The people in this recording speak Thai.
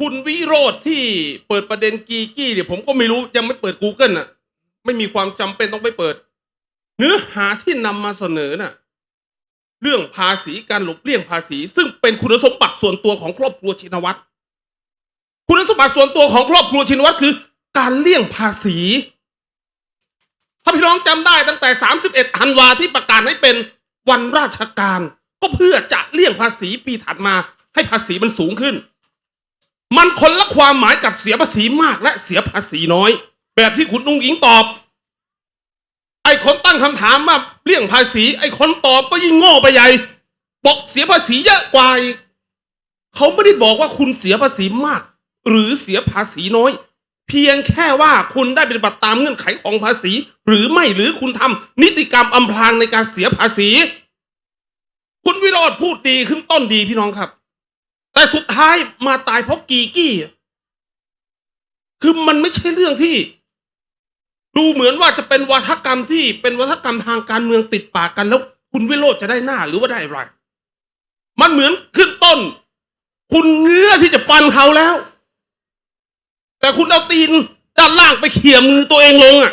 คุณวิโรธที่เปิดประเด็นกีกี้เนี่ยผมก็ไม่รู้ยังไม่เปิด Google น่ะ ไม่มีความจำเป็นต้องไปเปิด เนื้อหาที่นำมาเสนอน่ะ เรื่องภาษีการหลบเลี่ยงภาษี ซึ่งเป็นคุณสมบัติส่วนตัวของครอบครัวชินวัตรคุณสมบัติส่วนตัวของครอบครัวชินวัตรคือ การเลี่ยงภาษี ถ้าพี่น้องจำได้ตั้งแต่ 31ธันวาที่ประกาศให้เป็นวันราชการ ก็เพื่อจะเลี่ยงภาษีปีถัดมาให้ภาษีมันสูงขึ้น มันคนละความหมายกับเสียภาษีมากและเสียภาษีน้อย แบบที่คุณนุ้งอิงตอบ ไอ้คนตั้งคำถามว่าเลี่ยงภาษี ไอ้คนตอบก็ยิ่งโง่ไปใหญ่บอกเสียภาษีเยอะกว่าอีกเขาไม่ได้บอกว่าคุณเสียภาษีมาก หรือเสียภาษีน้อย เพียงแค่ว่าคุณได้ปฏิบัติตามเงื่อนไขของภาษี หรือไม่หรือคุณทำนิติกรรมอำพรางในการเสียภาษี คุณวิโรธพูดดีขึ้นต้นดีพี่น้องครับ แต่สุดท้ายมาตายเพราะกีกี้ คือมันไม่ใช่เรื่องที่ ดูเหมือนว่าจะเป็นวัฒกรรมที่เป็นวัฒกรรมทางการเมืองติดปากกันแล้วคุณวิโรธจะได้หน้าหรือว่าได้อะไร มันเหมือนขึ้นต้น คุณเงื้อที่จะฟันเขาแล้ว แต่คุณเอาตีนด้านล่างไปเขี่ยมือตัวเองลงอะ